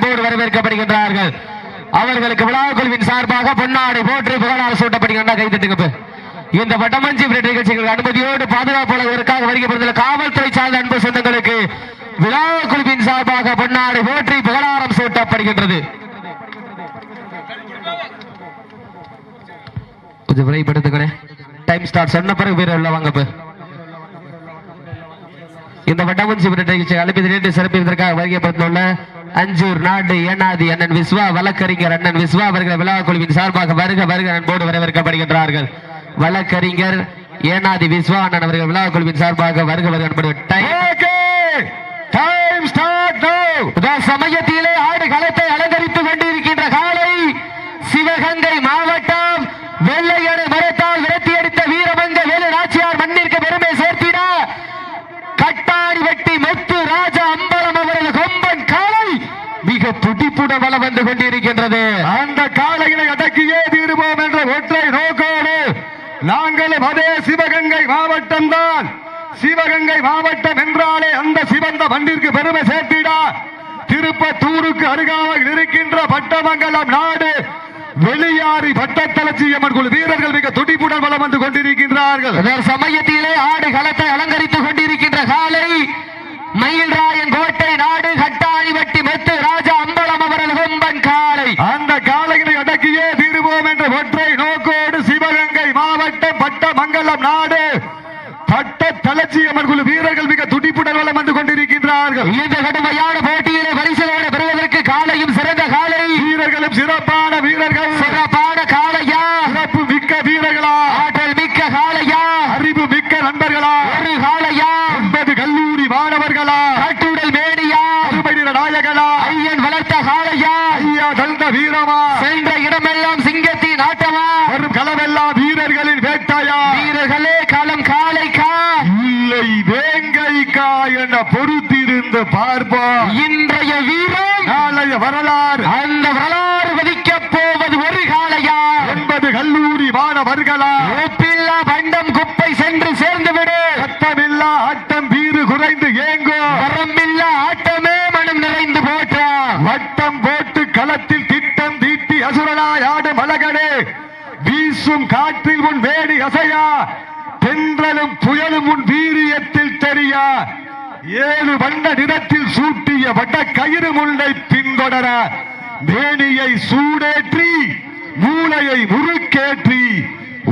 அன்போடு வரவேற்கப்படுகின்றார்கள். அவர்களுக்கு விழா குழுவின் சார்பாக பொன்னாடை போற்றி புகழால் சூட்டப்படுகின்ற கைதட்டுங்க இந்த வட்டமஞ்சி நிகழ்ச்சிகள் அனுமதியோடு பாதுகாப்பாளர்களுக்காக வருகின்ற காவல்துறை சார்ந்த அன்பு சொந்தங்களுக்கு விழா குழுவின் சார்பாக பொன்னாடை போற்றி புகழாரம் சூட்டப்படுகின்றது. கொஞ்சம் விரைப்படுத்துக்கிறேன் டைம் ஸ்டார்ட் சொன்ன பிறகு பேர் உள்ள வாங்க இந்த வட்டமஞ்சி நிகழ்ச்சி அழைப்பது நேற்று சிறப்பிப்பதற்காக வருகைப்படுத்தியுள்ள அஞ்சூர் நாடு ஏனாதி அண்ணன் விஸ்வா வழக்கறிஞர் அண்ணன் விஸ்வா அவர்கள் விழா குழுவின் சார்பாக வருக வருக அன்போடு வரவேற்கப்படுகின்றார்கள். வழக்கறிஞர் ஏனாதி விஸ்வா அண்ணன் அவர்கள் விழா குழுவின் சார்பாக வருக வருக அன்போடு டைம் ஸ்டார்ட் சமயத்திலே ஆட்சி களத்தை அலங்கரித்துக் கொண்டிருக்கின்ற காலை சிவகங்கை மாவட்டம் வெள்ளையனை மரத்தால் விரட்டி அடித்த வீரமங்க வேலு நாச்சியார் மண்ணிற்கு பெருமை சேர்த்திட கட்டாரி வெட்டி முத்து ராஜா அம்பலம் அவரது கொம்பன் காலை மிக துடிப்புடன் வளம் வந்து கொண்டிருக்கின்றது. அந்த காலையினை அடக்கியே தீருவோம் என்ற ஒற்றை நோக்கோடு நாங்களும் அதே சிவகங்கை மாவட்டம் தான். சிவகங்கை மாவட்டம் என்றாலே அந்த சிவந்த மண்ணிற்கு பெருமை சேர்த்திட. திருப்பத்தூருக்கு அருகாமல் இருக்கின்ற பட்டமங்கலம் நாடு. வெளியாரி பட்டத்தலட்சியம்மன் குழு வீரர்கள் மிக துடிப்புடன் வளம் வந்து கொண்டிருக்கின்றார்கள். சமயத்திலே ஆடு களத்தை அலங்கரித்துக் கொண்டிருக்கின்ற காலை மயில்ராயன் கோட்டை நாடு கட்டாரி வெட்டி முத்து ராஜா அம்பலம் அவரது கொம்பன் காலை. அந்த காலையினை அடக்கியே தீருவோம் என்ற ஒற்றை நோக்கோடு சிவகங்கை மாவட்டம் பட்டமங்கலம் நாடு. பட்ட தலட்சியம்மன் குழு வீரர்கள் மிக துடிப்புடன் வளம் வந்து கொண்டிருக்கின்றார்கள். இந்த கடுமையான போட்டியிலே பரிசுகளை பெறுவதற்கு காலையும் சிறந்த காலை. வீரர்களும் சிறப்பான வீரர்கள் சிறப்பான காளையா சிறப்பு மிக்க வீரர்களா ஆற்றல் மிக்க காளையா அறிவு மிக்க நண்பர்களா ஒரு காளையா ஒன்பது கல்லூரி மாணவர்களா கட்டுடல் மேடியா அருமையின நாயகனா ஐயன் வளர்த்த காளையா ஐயா தந்த வீரமா? சென்ற இடமெல்லாம் சிங்கத்தின் ஆட்டமா வரும் களமெல்லாம் வீரர்களின் வேட்டாயா? வீரர்களே களம் காளைக்கா? இல்லை வேங்கைக்கா என பொறுத்திருந்து பார்ப்போம். இன்றைய வீரம் நாளைய வரலாறு. அந்த வரலாறு வதிக்கப் போவது ஒரு காளையா? ஒன்பது கல்லூரி மாணவர்களா? ஒப்பில்லா பண்டம் குப்பை சென்று சேர்ந்து விடு சத்தமில்லா ஆட்டம் வீறு குறைந்து ஏங்கும். வரம்பில்லா ஆட்டமே மனம் நிறைந்து வட்டம் போட்டு களத்தில் திட்டம் ஆடு அசுரனாய் ஆடும் அழகனே வீசும் காற்றில் உன் வேடி அசையா தென்றலும் புயலும் உன் வீரியத்தில் தெரியா. ஏழு வண்ண நிறத்தில் சூட்டிய வட்ட கயிறு முண்டை பின்தொடர மேனியை சூடேற்றி மூளையை முறுக்கேற்றி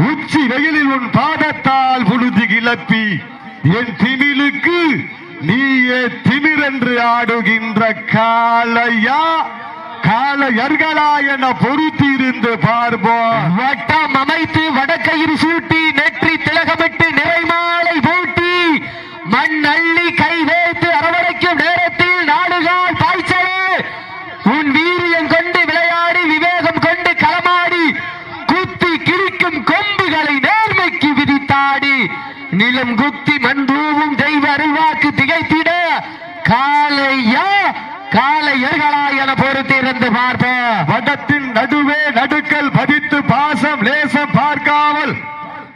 உச்சி வெயிலில் உன் பாதத்தால் புழுதி கிளப்பி என் திமிலுக்கு நீயே திமிரென்று ஆடுகின்ற கால காளையர்களா என பொறுத்திருந்து பார்ப்போம். வட்டம் அமைத்து வடக்கயிறு சூட்டி நெற்றி திலகமிட்டு நிறைமாலை பூட்டி மண் அள்ளி கை வைத்து அரவணைக்கும் நேரத்தில் நாடுகால் பாய்ச்சலே. உன் வீரியம் கொண்டு விளையாடி விவேகம் கொண்டு களமாடி குத்தி கிழிக்கும் கொம்புகளை நேர்மைக்கு விதித்தாடி நிலம் குத்தி மண்பூவும் தெய்வ அறிவாக்கு திகைத்திட காலையா காலையர்களா என பொறுத்திருந்து பார்ப்போம். வடத்தின் நடுவே நடுக்கல் பதித்து பாசம் லேசம் பார்க்காமல்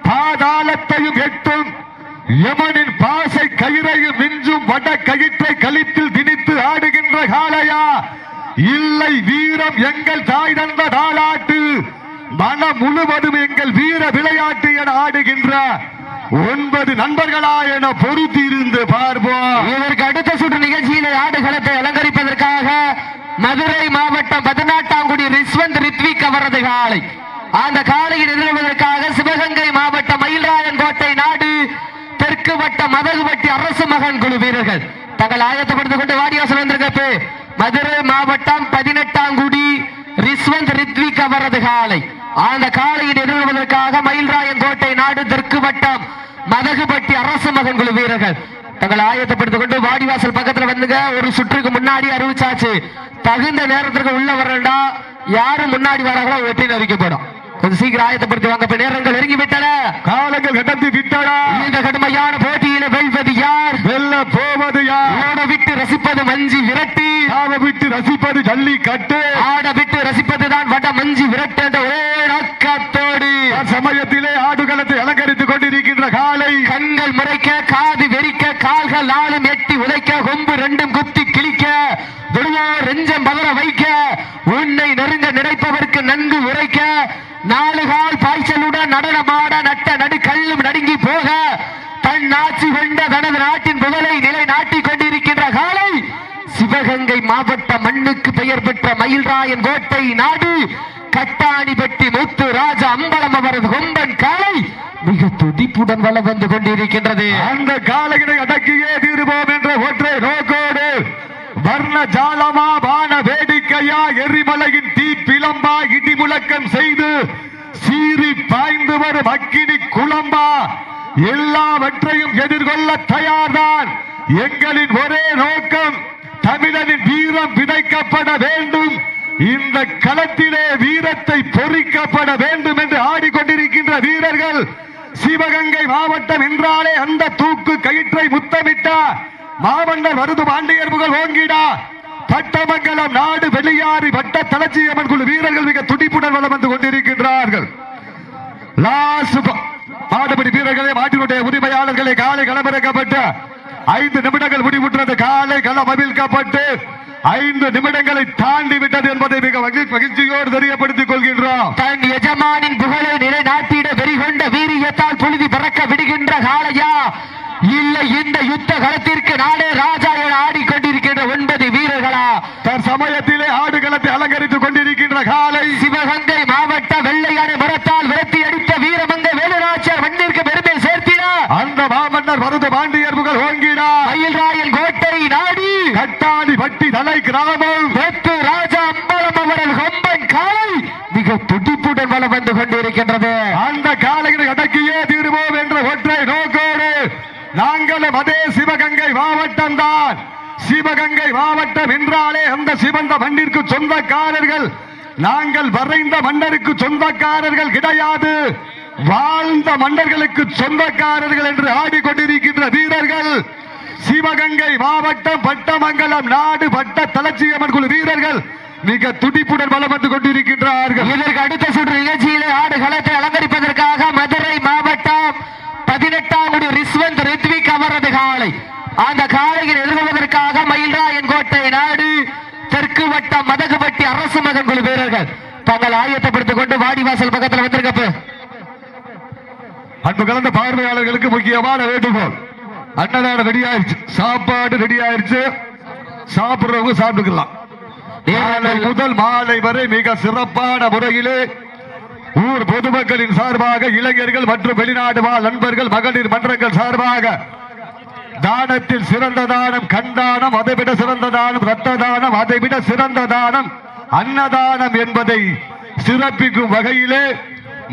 பாதாளத்தையும் எட்டும். யமனின் பாசை கயிறையும் மிஞ்சும் வட கயிற்றை கழித்தில் திணித்து ஆடுகின்ற காலையா இல்லை வீரம் எங்கள் தாய் தந்த தாளாட்டு. மனம் முழுவதும் எங்கள் வீர விளையாட்டு என ஆடுகின்ற ஒன்பது நண்பர்களா என பொறுத்திருந்து பார்ப்போம். இதற்கு அடுத்த சுற்று நிகழ்ச்சியில ஆடுகளத்தை அலங்கரிப்பதற்காக மதுரை மாவட்டம் பதினாட்டாங்குடி ரிஸ்வந்த் ரித்விக் அவரது காலை அந்த காலையில் எதிர்வதற்காக சிவகங்கை மாவட்டம் மயில்ராயன் கோட்டை நாடு தெற்கு வட்ட மதகுபட்டி அரசு மகன் குழு வீரர்கள். தங்கள் ஆயத்தப்படுத்திக் கொண்டு வாடிவாசல் வந்திருக்கப்பே மதுரை மாவட்டம் பதினெட்டாங்குடி ரிஸ்வந்த் ரித்விக் அவரது காலை அந்த காலையில் எதிர்வதற்காக மயில்ராயன் கோட்டை நாடு தெற்கு வட்டம் மதகுபட்டி அரசு மகன் குழு வீரர்கள். தங்களை ஆயத்தப்படுத்திக் கொண்டு வாடிவாசல் பக்கத்துல வந்துங்க. ஒரு சுற்றுக்கு முன்னாடி அறிவிச்சாச்சு. தகுந்த நேரத்திற்கு உள்ள வரண்டா யாரும் முன்னாடி வராங்களோ? வெற்றி அறிவிக்கப்படும் கொஞ்சம் சீக்கிரம் ஆயத்தப்படுத்தி வாங்க. இப்ப நேரங்கள் நெருங்கி விட்டன காலங்கள் கடந்து விட்டடா இந்த கடுமையான போட்டியில வெல்வது யார்? வெல்ல போவது யார்? ஓட விட்டு ரசிப்பது மஞ்சி விரட்டி. ஆவ விட்டு ரசிப்பது ஜல்லிக்கட்டு. ஆட விட்டு ரசிப்பதுதான் வட மஞ்சி விரட்டு என்ற ஒரே சமயத்திலே ஆடுகளத்தை அலங்கரித்துக் கொண்டிருக்கின்ற காலை. கண்கள் முறைக்க காது வெறிக்க கால்கள் நாளும் எட்டி உதைக்க கொம்பு ரெண்டும் குத்தி கிழிக்க விடுவோர் ரெஞ்சம் பதற வைக்க உன்னை நெருங்க நினைப்பவர்க்கு நன்கு உரைக்க நாலு கால் பாய்ச்சலுடன் நடனமாட நட்ட நடு கல்லும் நடுங்கி போக தன் ஆட்சி கொண்ட தனது நாட்டின் புகழை நிலை நாட்டிக் கொண்டிருக்கின்ற காலை. சிவகங்கை மாவட்ட மண்ணுக்கு பெயர் பெற்ற மயில்ராயன் கோட்டை நாடு கட்டாணிப்பட்டி முத்து ராஜா அம்பலம் அவரது கொம்பன் காலை மிக துடிப்புடன் வளம் வந்து கொண்டிருக்கின்றது. அந்த காலையினை அடக்கியே தீருவோம் என்ற ஒற்றை நோக்கோடு வர்ண ஜாலமா வான வேடிக்கையா எரிமலையின் தீ பிளம்பா இடி முழக்கம் செய்து சீறி பாய்ந்து வரும் அக்கினி குளம்பா எல்லாவற்றையும் எதிர்கொள்ள தயார்தான். எங்களின் ஒரே நோக்கம் தமிழனின் வீரம் விதைக்கப்பட வேண்டும். இந்த களத்திலே வீரத்தை பொறிக்கப்பட வேண்டும் என்று ஆடிக்கொண்டிருக்கின்ற வீரர்கள் சிவகங்கை மாவட்டம் என்றாலே அந்த தூக்கு கயிற்றை முத்தமிட்டா மாமன்னர் வருது பாண்டியர் புகழ் ஓங்கிடா. பட்டமங்கலம் நாடு வெளியாறி வட்ட தலச்சியம்மன் குழு வீரர்கள் மிக துடிப்புடன் வளம் வந்து கொண்டிருக்கின்றார்கள். லாஸ்ட் வீரர்களே மாட்டினுடைய உரிமையாளர்களை காலை களமிறக்கப்பட்டு ஐந்து நிமிடங்கள் முடிவுற்றது. காலை களம் அவிழ்க்கப்பட்டு ஐந்து நிமிடங்களை தாண்டி விட்டது என்பதை மிக மகிழ்- மகிழ்ச்சியோடு தெரியப்படுத்திக் கொள்கின்றோம். தன் எஜமானின் புகழை நிலைநாட்டிட வெறிகொண்ட வீரியத்தால் புழுதி பறக்க விடுகின்ற காளையா? இல்லை இந்த யுத்த களத்திற்கு நாடே ராஜா என ஆடிக்கொண்டிருக்கின்ற ஒன்பது வீரர்களா? தற்சமயத்திலே ஆடுகளத்தை அலங்கரித்துக் கொண்டிருக்கின்ற காலை சிவகங்கை மாவட்ட வெள்ளையானை மரத்தால் விரட்டி அடித்த வீரமங்கை வேலுநாச்சியார் மண்ணிற்கு பெருமை சேர்த்தினார். அந்த மாமன்னர் வருது பாண்டியர் புகழ் ஓங்கிடா மயில்ராயன் கோட்டை நாடி கட்டாடி பட்டி தலை கிராமம் வெத்து ராஜா அம்பலம் அவரது கொம்பன் காலை மிக துடிப்புடன் வளம் வந்து கொண்டிருக்கின்றது. அந்த காலையில் அடக்கியே தீருவோம் என்ற ஒற்றை நோக்கோடு நாங்களும் அதே சிவகங்கை மாவட்டம் தான். சிவகங்கை மாவட்டம் என்றாலே அந்த சிவந்த மண்ணிற்கு சொந்தக்காரர்கள் நாங்கள் வரைந்த மன்னருக்கு சொந்தக்காரர்கள் கிடையாது. வாழ்ந்த மன்னர்களுக்கு சொந்தக்காரர்கள் என்று ஆடிக்கொண்டிருக்கின்ற வீரர்கள் சிவகங்கை மாவட்டம் பட்டமங்கலம் நாடு பட்ட தலச்சியம்மன் குழு வீரர்கள் மிக துடிப்புடன் வளம் வந்து கொண்டிருக்கின்றார்கள். இதற்கு அடுத்த சுற்று நிகழ்ச்சியிலே ஆடு களத்தை அலங்கரிப்பதற்காக மதுரை மாவட்டம் பதினெட்டாம் குடி ரிஸ்வந்த் ரித்விக் அவரது காலை. அந்த காளையை எதிர்கொள்வதற்காக மயில்ராயன் கோட்டை நாடு தெற்கு வட்டம் மதகுபட்டி அரசு மகன் குழு வீரர்கள். தங்கள் ஆயத்தப்படுத்திக் கொண்டு வாடிவாசல் பக்கத்தில் வந்திருக்கப்ப. அன்பு கலந்த பார்வையாளர்களுக்கு முக்கியமான வேண்டுகோள். அன்னதானம் ரெடி ஆயிருச்சு. சாப்பாடு ரெடி ஆயிருச்சு. சாப்பிடுறவங்க சாப்பிட்டுக்கலாம். காலை முதல் மாலை வரை மிக சிறப்பான முறையிலே ஊர் பொதுமக்களின் சார்பாக இளைஞர்கள் மற்றும் வெளிநாடு வாழ் நண்பர்கள் மகளிர் மன்றங்கள் சார்பாக தானத்தில் சிறந்த தானம் கண்தானம் அதைவிட சிறந்த தானம் ரத்த தானம் அதைவிட சிறந்த தானம் அன்னதானம் என்பதை சிறப்பிக்கும் வகையிலே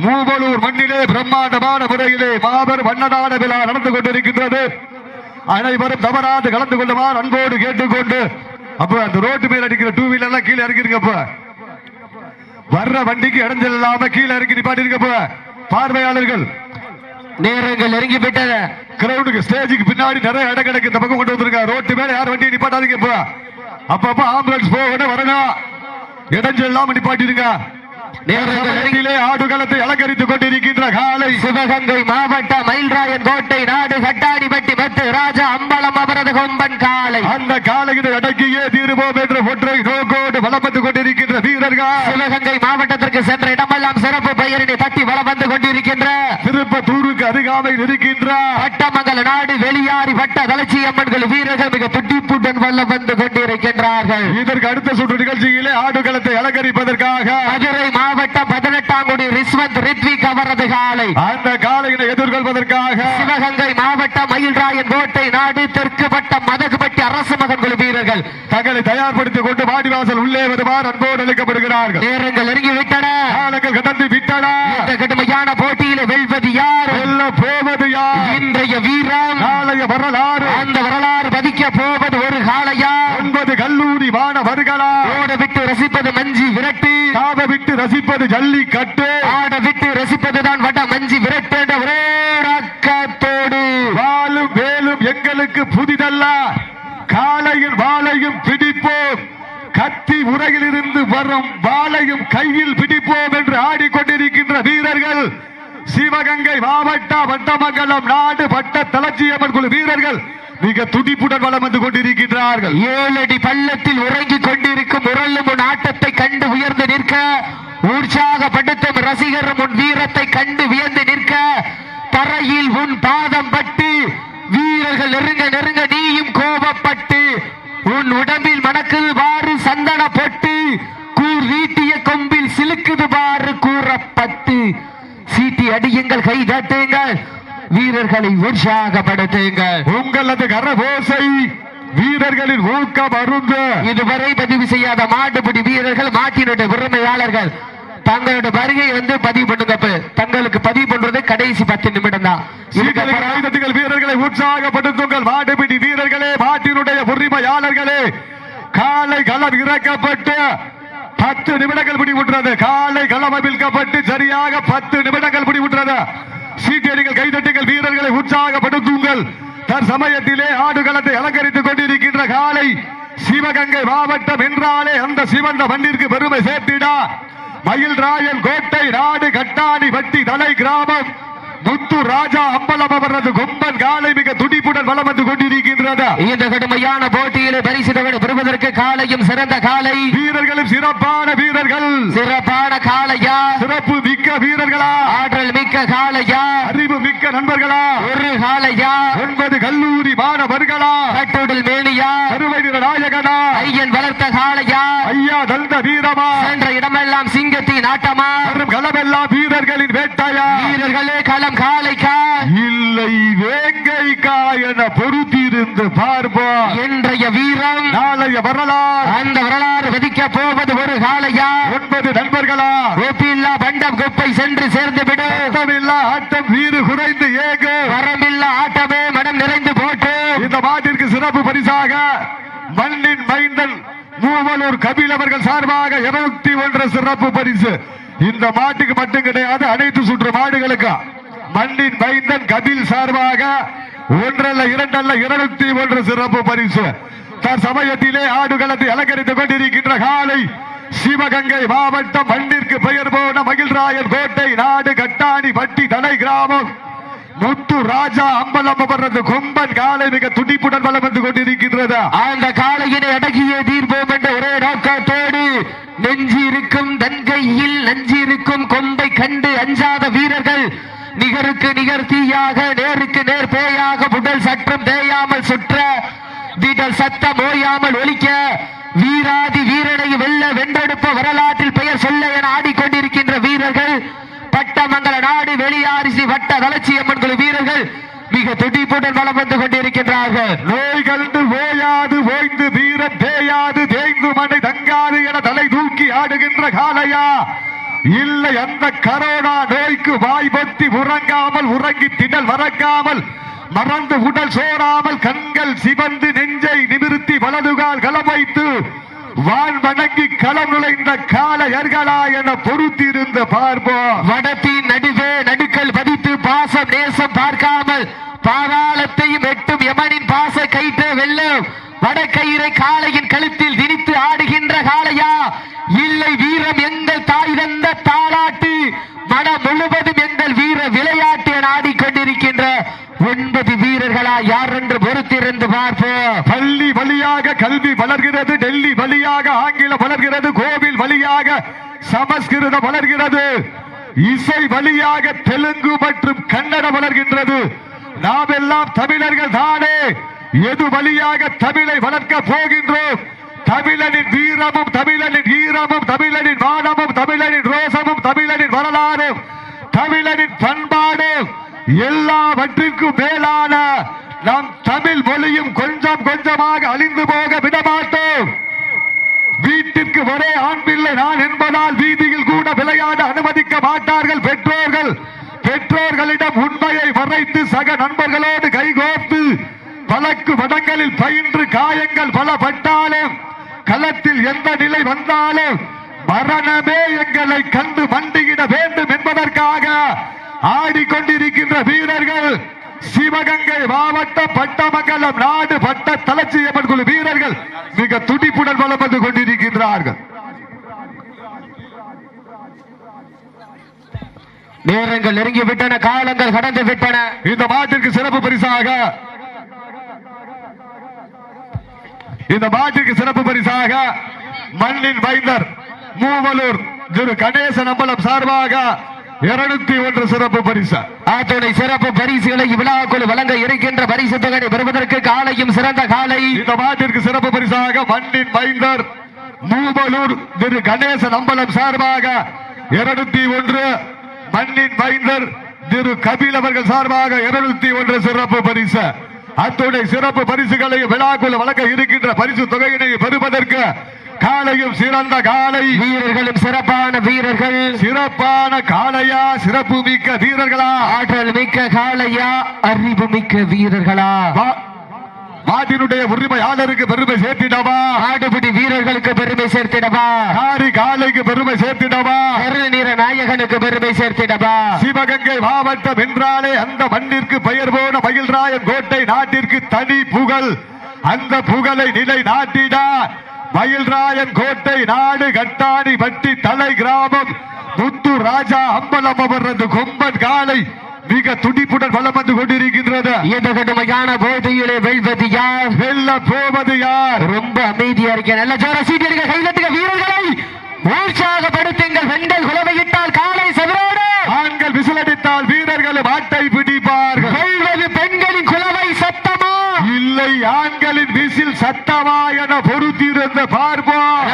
மூவலூர் மண்ணிலே பிரம்மாண்டமான முறையிலே மாபெரும் அன்னதான விழா நடந்து கொண்டிருக்கின்றது. அனைவரும் தவறாது கலந்து கொள்ளுமாறு அன்போடு கேட்டுக்கொண்டு அப்ப அந்த ரோட்டு மேல அடிக்கிற டூ வீலர் எல்லாம் கீழே இறக்கிருங்க அப்ப. வர்ற வண்டிக்கு இடைஞ்சல் இல்லாம கீழே இறக்கி நிப்பாட்டிருக்க அப்ப. பார்வையாளர்கள். நேரங்கள் நெருங்கி விட்டன. கிரவுண்டுக்கு ஸ்டேஜுக்கு பின்னாடி நிறைய இடம் கிடக்கு. இந்த பக்கம் கொண்டு வந்திருக்காங்க ரோட்டு மேல யார் வண்டியை நிப்பாட்டாதீங்க இப்ப அப்பப்ப ஆம்புலன்ஸ் போகணும் வரணும். இடைஞ்சல் இல்லாம நிப்பாட்டிருங்க நேரங்கள் நெருங்கி நேரத்திலே ஆடுகளத்தை அலங்கரித்துக் கொண்டிருக்கின்ற காலை. சிவகங்கை மாவட்ட மயில்ராயன் கோட்டை நாடு கட்டாடிப்பட்டி மெத்து ராஜா அம்பலம் அவரது கொம்பன் காலை. அந்த காலையினை அடக்கியே தீருவோம் என்ற ஒற்றை நோக்கோடு வளப்பட்டுக் கொண்டிருக்கின்ற வீரர்கள். சிவகங்கை மாவட்டத்திற்கு சென்ற இடமெல்லாம் சிறப்பு பெயரினை தட்டி வளம் வந்து கொண்டிருக்கின்ற திருப்பத்தூருக்கு அருகாமையில் இருக்கின்ற பட்டமங்கல நாடு வெளியாரி வட்ட தலச்சி அம்மன்கள் வீரர்கள் மிக துட்டிப்புடன் வல்லம் வந்து கொண்டிருக்கின்றார்கள். இதற்கு அடுத்த சுற்று நிகழ்ச்சியிலே ஆடுகளத்தை அலங்கரிப்பதற்காக மதுரை மாவட்டம் பதினெட்டாம் குடி ரிஸ்வந்த் ரித்விக் அவரது காலை. அந்த காலையினை எதிர்கொள்வதற்காக சிவகங்கை மாவட்டம் மயில்ராயன் கோட்டை நாடு தெற்கு வட்டம் மதகுபட்டி அரசு மகன்கள் வீரர்கள். தங்களை தயார்படுத்திக் கொண்டு வாடிவாசல் உள்ளே வருமாறு அன்போடு அழைக்கப்படுகிறார்கள். நேரங்கள் நெருங்கி விட்டன. காலங்கள் கடந்து விட்டன. இந்த கடுமையான போட்டியில வெல்வது யார்? வெல்ல போவது யார்? இன்றைய வீரம். நாளைய வரலாறு. அந்த வரலாறு பதிக்க போவது ஒரு காளையா? ஒன்பது கல்லூரி மாணவர்களா? ஓட விட்டு ரசிப்பது மஞ்சி விரட்டு. காவ விட்டு ரசிப்பது ஜல்லிக்கட்டு. ஆட விட்டு ரசிப்பதுதான் வட மஞ்சி விரட்டு என்ற ஒரே அக்கத்தோடு வாழும் வேலும் எங்களுக்கு புதிதல்ல காலையில் வாளையும் பிடிப்போம் கத்தி இருந்து வரும் வாளையும் கையில் பிடிப்போம் என்று ஆடிக்கொண்டிருக்கின்ற வீரர்கள். சிவகங்கை மாவட்ட வட்டமங்கலம் நாடு பட்ட தலச்சியம்மன் குழு வீரர்கள் மிக துடிப்புடன் வளம் வந்து கொண்டிருக்கின்றார்கள். ஏழடி பள்ளத்தில் உறங்கிக் கொண்டிருக்கும் முரளும் உன் ஆட்டத்தை கண்டு உயர்ந்து நிற்க உற்சாகப்படுத்தும் ரசிகரும் உன் வீரத்தை கண்டு வியந்து நிற்க தரையில் உன் பாதம் பட்டு வீரர்கள் நெருங்க நெருங்க நீயும் கோபப்பட்டு உன் உடம்பில் மணக்குது பாரு சந்தன பொட்டு கூர் வீட்டிய கொம்பில் சிலுக்குது பாரு கூறப்பட்டு. சீட்டி அடியுங்கள் கை தட்டுங்கள் வீரர்களை உற்சாகப்படுத்துங்கள். உங்களது கரபோசை வீரர்களின் ஊக்கம் அருந்த. இதுவரை பதிவு செய்யாத மாட்டுப்பிடி வீரர்கள் மாட்டினுடைய உரிமையாளர்கள். தங்களுடைய வருகை வந்து பதிவு பண்ணுங்க. தங்களுக்கு பதிவு பண்றது கடைசி பத்து நிமிடம் தான். வீரர்களை உற்சாகப்படுத்துங்கள். மாடுபிடி வீரர்களே மாட்டினுடைய உரிமையாளர்களே. காலை களம் இறக்கப்பட்டு பத்து நிமிடங்கள் முடிவுற்றது. காலை களம் அவிழ்க்கப்பட்டு சரியாக பத்து நிமிடங்கள் முடிவுற்றது. சீட்டியடிகள் கைதட்டுங்கள். வீரர்களை உற்சாகப்படுத்துங்கள். தற்சமயத்திலே ஆடுகளத்தை அலங்கரித்துக் கொண்டிருக்கின்ற காலை சிவகங்கை மாவட்டம் என்றாலே அந்த சிவந்த மண்ணிற்கு பெருமை சேர்த்திடா. மயில்ராயன் கோட்டை நாடு கட்டாணி வட்டி தலை கிராமம். முத்து ராஜா அம்பலம் அவரது கொம்பன் காலை மிக துடிப்புடன் வலம் வந்து கொண்டிருக்கின்றது இந்த கடுமையான போட்டியிலே பரிசு தொகை பெறுவதற்கு காலையும் சிறந்த காலை. வீரர்களும் சிறப்பான வீரர்கள். சிறப்பான காளையா சிறப்பு மிக்க வீரர்களா? ஆற்றல் மிக்க காளையா அறிவு மிக்க நண்பர்களா? ஒரு காளையா ஒன்பது கல்லூரி மாணவர்களா? கட்டுடல் மேனியா? கருவை நாயகனா? ஐயன் வளர்த்த தந்த வீரமா? சென்ற இடமெல்லாம் சிங்கத்தின் ஆட்டமா களமெல்லாம் வீரர்களின் வேட்டையா? வீரர்களே களம் காளைக்கா இல்லை வேங்கைக்கா என பொறுத்திருந்து பார்ப்போம். இன்றைய வீரம் நாளைய வரலாறு. அந்த வரலாறு விதிக்க போவது ஒரு காளையா? ஒன்பது நண்பர்களா? கோப்பில்லா பண்டம் குப்பை சென்று சேர்ந்து விடு ஆட்டமில்லா ஆட்டம் வீறு குறைந்து ஏகு. வரமில்லா ஆட்டமே மனம் நிறைந்து போட்டு. இந்த மாட்டிற்கு சிறப்பு பரிசாக மண்ணின் மைந்தன் கபில் அவர்கள் சார்பாக இருபத்தி ஒன்று சிறப்பு பரிசு. இந்த மாட்டுக்கு மட்டும் கிடையாது அனைத்து சுற்று மாடுகளுக்கு. மண்ணின் வைந்தன் கபில் சார்பாக ஒன்றல்ல இரண்டல்ல இருநூத்தி ஒன்று சிறப்பு பரிசு. தற்சமயத்திலே ஆடுகளத்தை அலங்கரித்துக் கொண்டிருக்கின்ற காலை சிவகங்கை மாவட்டம் மண்ணிற்கு பெயர் போன மகிழ்ராயன் கோட்டை நாடு கட்டாணி பட்டி தலை கிராமம். முத்து ராஜா அம்பலம் அவரது கொம்பன் காலை மிக துடிப்புடன் வலம் வந்து கொண்டிருக்கின்றது. அந்த காளையினை அடக்கியே தீர்ப்போம் என்ற ஒரே நோக்கத்தோடு நெஞ்சு இருக்கும் தன்கையில் நஞ்சு இருக்கும் கொம்பை கண்டு அஞ்சாத வீரர்கள் நிகருக்கு நிகர் தீயாக நேருக்கு நேர் பேயாக உடல் சற்றும் தேயாமல் சுற்ற திடல் சத்தம் ஓயாமல் ஒலிக்க வீராதி வீரனை வெல்ல வென்றெடுப்ப வரலாற்றில் பெயர் சொல்ல என ஆடிக்கொண்டிருக்கின்ற வீரர்கள் பட்டமங்கல வெளியாரிசி வட்ட வளர்ச்சியம்மன் குழு வீரர்கள் மிக துடிப்புடன் வளம் வந்து கொண்டிருக்கின்றார்கள். நோய் கண்டு ஓயாது ஓய்ந்து வீரம் தேயாது தேய்ந்து மனை தங்காது என தலை தூக்கி ஆடுகின்ற காலையா இல்லை அந்த கரோனா நோய்க்கு வாய் பொத்தி உறங்காமல் உறங்கி திடல் மறக்காமல் மறந்து உடல் சோறாமல் கண்கள் சிவந்து நெஞ்சை நிமிர்த்தி வலதுகால் கலவைத்து வான் வணங்கி களம் நுழைந்த காளையர்களா என பொறுத்திருந்து பார்ப்போம். வடத்தின் நடுவே நடுக்கல் பதித்து பாசம் நேசம் பார்க்காமல் பாதாளத்தையும் எட்டும் யமனின் பாச கைட்ட வெள்ளம் வடக்கயிறை காளையின் கழுத்தில் திணித்து ஆடுகின்ற காளையா? இல்லை வீரம் எங்கள் தாய் தந்த தாளாட்டு. மனம் முழுவதும் எங்கள் வீர விளையாட்டு என ஆடிக்கொண்டிருக்கின்ற ஒன்பது வீரர்களா? யார் என்று பொறுத்திருந்து பார்ப்போம். பள்ளி வழியாக கல்வி வளர்கிறது டெல்லி வழியாக ஆங்கிலம் வளர்கிறது கோவில் வழியாக சமஸ்கிருதம் வளர்கிறது. இசை வழியாக தெலுங்கு மற்றும் கன்னடம் வளர்கின்றது. நாம் எல்லாம் தமிழர்கள் தானே. எது வழியாக தமிழை வளர்க்க போகின்றோம்? தமிழனின் வீரமும் தமிழனின் ஈரமும் தமிழனின் மானமும் தமிழனின் ரோசமும் தமிழனின் வரலாறும் தமிழனின் பண்பாடும் எல்லாவற்றிற்கும் மேலான நம் தமிழ் மொழியும் கொஞ்சம் கொஞ்சமாக அழிந்து போக விடமாட்டோம். வீட்டிற்கு ஒரே ஆண் பிள்ளை நான் என்பதால் வீதியில் கூட விளையாட அனுமதிக்க மாட்டார்கள் பெற்றோர்கள். பெற்றோர்களிடம் உண்மையை மறைத்து சக நண்பர்களோடு கைகோர்த்து பலக்கு வடங்களில் பயின்று காயங்கள் பல பட்டாலும் களத்தில் எந்த நிலை வந்தாலும் மரணமே எங்களை கண்டு மண்டியிட வேண்டும் என்பதற்காக ஆடிக்கொண்டிருக்கின்ற வீரர்கள் சிவகங்கை மாவட்ட பட்டமங்கலம் நாடு பட்ட தலச்சியம்மன் குழு வீரர்கள் மிக துடிப்புடன் வலம் வந்து கொண்டிருக்கின்றார்கள். நேரங்கள் நெருங்கி விட்டன காலங்கள் கடந்து விட்டன. இந்த மாட்டிற்கு சிறப்பு பரிசாக இந்த மாட்டிற்கு சிறப்பு பரிசாக மண்ணின் மைந்தர் மூவலூர் திரு கணேசன் அம்பலம் சார்பாக இருநூத்தி ஒன்று சிறப்பு பரிசு. ஆத்தோட சிறப்பு பரிசுகளை விழாக்குள் வழங்க இருக்கின்ற பரிசு தொகை பெறுவதற்கு காலையும் சிறந்த காலை. இந்த மாட்டிற்கு சிறப்பு பரிசாக மண்ணின் மைந்தர் மூவலூர் திரு கணேசன் அம்பலம் சார்பாக இருநூத்தி ஒன்று மண்ணின் மைந்தர் திரு கபில் அவர்கள் சார்பாக இருநூத்தி ஒன்று சிறப்பு பரிசு. அத்துடைய சிறப்பு பரிசுகளை விழாக்குள் வழங்க இருக்கின்ற பரிசு தொகையினை பெறுவதற்கு காலையும் சிறந்த காலை. வீரர்களும் சிறப்பான வீரர்கள். சிறப்பான காளையா சிறப்பு மிக்க வீரர்களா? ஆற்றல் மிக்க காளையா அறிவு மிக்க வீரர்களா? மாட்டினுடைய உரிமையாளருக்கு பெருமை சேர்த்திடவா? ஆடுபிடி வீரர்களுக்கு பெருமை சேர்த்திடவா? காரி காலைக்கு பெருமை சேர்த்திடவா? கருள் நீர நாயகனுக்கு பெருமை சேர்த்திடவா? சிவகங்கை மாவட்டம் என்றாலே அந்த மண்ணிற்கு பெயர் போன மயில்ராயன் கோட்டை நாட்டிற்கு தனி புகழ். அந்த புகழை நிலை நாட்டிட மயில்ராயன் கோட்டை நாடு கட்டாணி வட்டி தலை கிராமம். முத்து ராஜா அம்பலம் அவரது கொம்பன் காலை மிக துடிப்புடன் வலம் வந்து கொண்டிருக்கின்றது. இந்த கடுமையான போட்டியிலே வெல்வது யார்? வெல்ல போவது யார்? ரொம்ப அமைதியா இருக்க நல்ல ஜோர சீட்டியடிக்க கைதட்டுக வீரர்களை. உற்சாகப்படுத்துங்கள் பெண்கள் குலவையிட்டால் காலை செவரோடு. ஆண்கள் விசிலடித்தால் வீரர்கள் மாட்டை பிடிப்பார்கள். பெண்களின் குலவை சத்தமா? இல்லை ஆண்களின் விசில் சத்தமா என பொறுத்திருந்து பார்ப்போம்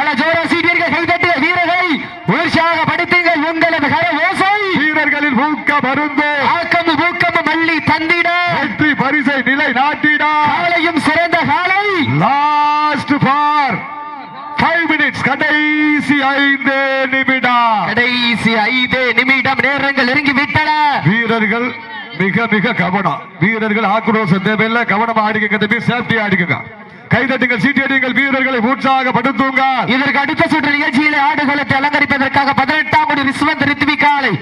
கைதட்டுக வீரர்களை. உற்சாகப்படுத்துங்கள் உங்களது கர ஓசை. வீரர்களின் ஊக்க மருந்து. ஆக்கம் ஊக்கம் மல்லி தந்திட. வெற்றி பரிசை நிலை நாட்டிடா காலையும் சிறந்த காலை. லாஸ்ட் மினிட்ஸ் கடைசி ஐந்து நிமிடம். கடைசி ஐந்து நிமிடம் நேரங்கள் நெருங்கி விட்டன வீரர்கள் மிக மிக கவனம். வீரர்கள் ஆக்ரோஷம் தேவையில்லை கவனமா ஆடிக்கங்க தம்பி சேஃப்டி ஆடிக்கங்க. கைதட்டுங்கள் சீட்டியடுங்கள் வீரர்களை உற்சாகப்படுத்துங்க இதற்கு அடுத்த சுற்று நிகழ்ச்சியில் ஆடுகளத்தை அலங்கரிப்பதற்காக பதினெட்டாம் குடி ரிஸ்வந்த் ரித்வி காலை.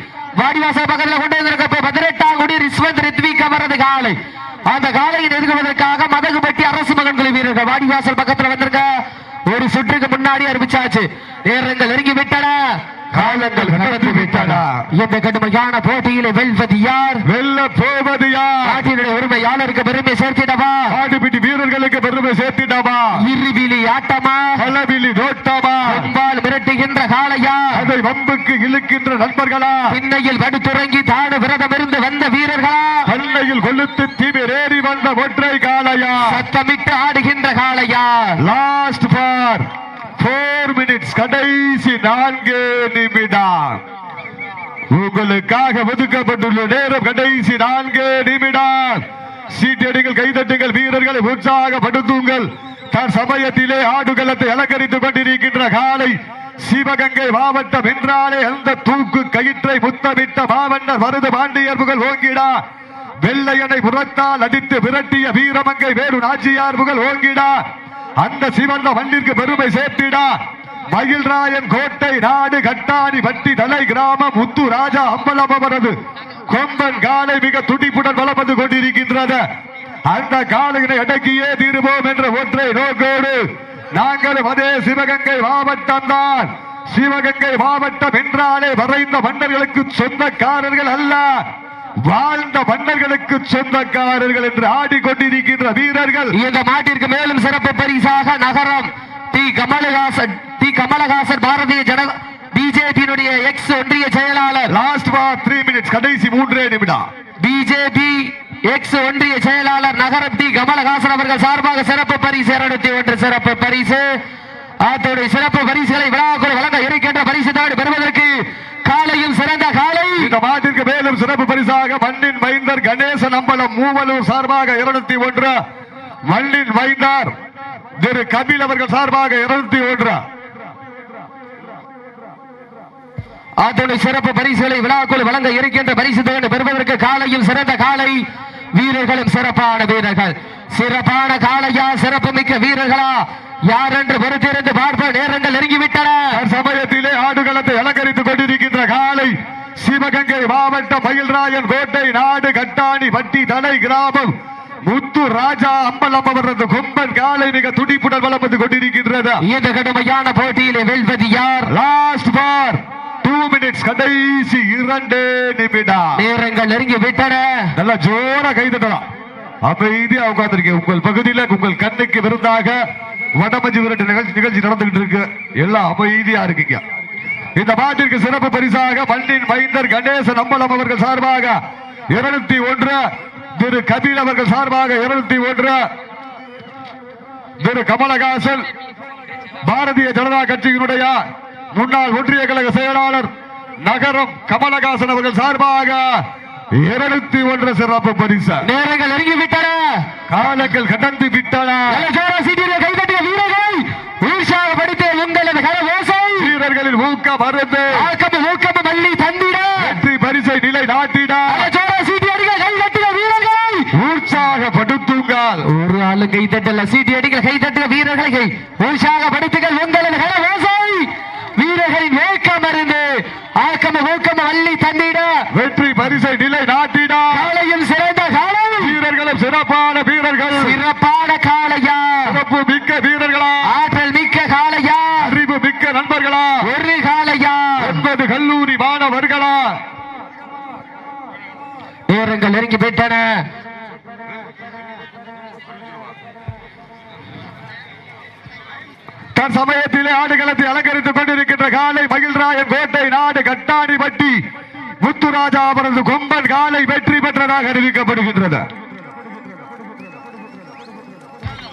வாடிவாசல் பக்கத்தில் கொண்டு வந்திருக்க பதினெட்டாம் குடி ரிஸ்வந்த் ரித்விக் அவரது காலை. அந்த காலையை நெருங்குவதற்காக மதகுபட்டி அரசு மகன்கள் வீரர்கள் வாடிவாசல் பக்கத்தில் வந்திருக்க ஒரு சுற்றுக்கு முன்னாடி அறிவிச்சாச்சு. நேரங்கள் நெருங்கி விட்டன காலங்கள் கடந்து விட்டன. இந்த கடுமையான போட்டியிலே வெல்வது யார்? வெல்ல போவது யார்? நாட்டினுடைய உரிமையாளருக்கு பெருமை சேர்த்திடவா? ஆடுபிடி வீரர்களுக்கு பெருமை சேர்த்திடவா? இருவிலி ஆட்டமா? பலவிலி நோட்டமா அம்பால் மிரட்டுகின்ற காளையா? அதை வம்புக்கு இழுக்கின்ற நண்பர்களா? பின்னையில் படுத்துறங்கி தாடு விரதம் இருந்து வந்த வீரர்களா? பண்ணையில் கொளுத்து திமிரேறி வந்த ஒற்றை காளையா? சத்தமிட்டு ஆடுகின்ற காளையா? லாஸ்ட் ஃபோர் மினிட்ஸ் கடைசி நான்கு நிமிடம். உங்களுக்காக ஒதுக்கப்பட்டுள்ள நேரம் கடைசி நான்கு நிமிடம். சீட்டடிகள் கைதட்டுங்கள் வீரர்களை உற்சாகப்படுத்துங்கள். தன் சமயத்திலே ஆடுகளத்தை அலங்கரித்துக் கொண்டிருக்கின்ற காலை சிவகங்கை மாவட்டம் என்றாலே அந்த தூக்கு கயிற்றை முத்தமிட்ட மாமன்னர் மருது பாண்டியர் புகழ் ஓங்கிடா. வெள்ளையனை புறத்தால் அடித்து விரட்டிய வீரமங்கை வேறு நாச்சியார் புகழ் ஓங்கிடா. அந்த சிவந்த மண்ணிற்கு பெருமை சேர்த்திடா. மயில்ராயன் கோட்டை நாடு கட்டாணி வட்டி தலை கிராமம் முத்து ராஜா அம்பலம் அவரது. கொம்பன் காலை மிக துடிப்புடன் வளர்ந்து கொண்டிருக்கின்றத. கொண்டிருக்கின்றது அந்த காலையினை அடக்கியே தீருவோம் என்ற ஒற்றை நோக்கோடு நாங்களும் அதே சிவகங்கை மாவட்டம் தான். சிவகங்கை மாவட்டம் என்றாலே வரைந்த மன்னர்களுக்கு சொந்தக்காரர்கள் அல்ல. வாழ்ந்த மன்னர்களுக்கு சொந்தக்காரர்கள் என்று ஆடிக்கொண்டிருக்கின்ற வீரர்கள் இந்த மாட்டிற்கு மேலும் சிறப்பு பரிசாக நகரம் டி கமலஹாசன் டி கமலஹாசன் பாரதிய ஜன பிஜேபியினுடைய எக்ஸ் ஒன்றிய செயலாளர். லாஸ்ட் த்ரீ மினிட்ஸ் கடைசி மூன்றே நிமிடம். பிஜேபி எக்ஸ் ஒன்றிய செயலாளர் நகரம் டி கமலஹாசன் அவர்கள் சார்பாக சிறப்பு பரிசு இருநூத்தி ஒன்று சிறப்பு பரிசு. அத்தோடைய சிறப்பு பரிசுகளை விழாக்குள் வழங்க இருக்கின்ற பரிசு தாடு பெறுவதற்கு காலையும் சிறந்த காலை இந்த மாட்டிற்கு மேலும் சிறப்பு பரிசாக மண்ணின் மைந்தர் கணேசன் அம்பலம் மூவலூர் சார்பாக இருநூத்தி ஒன்று. மண்ணின் மைந்தார் திரு கபில் அவர்கள் சார்பாக இருநூத்தி ஒன்று. அத்துடைய சிறப்பு பரிசுகளை விழாக்குள் வழங்க இருக்கின்ற பரிசு தொகை பெறுவதற்கு காலையில் சிறந்த காலை வீரர்களும் சிறப்பான வீரர்கள். சிறப்பான காளையா சிறப்பு மிக்க வீரர்களா. யார் என்று பொறுத்திருந்து பார்ப்ப நேரங்கள் நெருங்கிவிட்டன. சமயத்திலே ஆடுகளத்தை அலங்கரித்துக் கொண்டிருக்கின்ற காலை சிவகங்கை மாவட்டம் மயில்ராயன் கோட்டை நாடு கட்டாணி வட்டி தலை கிராமம். முத்து ராஜா அம்பலம் அவரது கொம்பன் காலை மிக துடிப்புடன் வலம் வந்து கொண்டிருக்கின்றது. இந்த கடுமையான போட்டியிலே வெல்வது யார்? லாஸ்ட் பார் டூ மினிட்ஸ் கடைசி இரண்டு நிமிடம். நேரங்கள் நெருங்கி விட்டன நல்லா ஜோரா கை தட்டலாம் அமைதியா உட்கார்ந்திருக்கீங்க உங்கள் பகுதியில உங்கள் கண்ணுக்கு விருந்தாக வடமஞ்சி விரட்டு நிகழ்ச்சி நிகழ்ச்சி நடந்துகிட்டு இருக்கு எல்லாம் அமைதியா இருக்குங்க. இந்த மாட்டிற்கு சிறப்பு பரிசாக மண்ணின் மைந்தர் கணேசன் அம்பலம் அவர்கள் சார்பாக இருநூத்தி ஒன்று திரு கபில் அவர்கள் சார்பாக இருநூத்தி ஒன்று திரு கமலஹாசன் பாரதிய ஜனதா கட்சியினுடைய முன்னாள் ஒன்றிய கழக செயலாளர் நகரம் கமலஹாசன் அவர்கள் சார்பாக இருநூத்தி ஒன்று சிறப்பு பரிசு. நேரங்கள் நெருங்கி விட்டன காலங்கள் கடந்து விட்டன. கைதட்டிய வீரர்கள் உற்சாகப்படுத்திய உங்களது கர ஓசை வீரர்களின் ஊக்க மருந்து ஆக்கமும் ஊக்கமும் அள்ளி தந்திட. வெற்றி பரிசை நிலை நாட்டிட. கைதட்டிய உற்சாகப்படுத்துங்கள். ஒரு ஆளு கை தட்டல சீட்டி அடிக்க கை தட்டிய வீரர்களை. உற்சாகப்படுத்துங்கள் உங்களது கர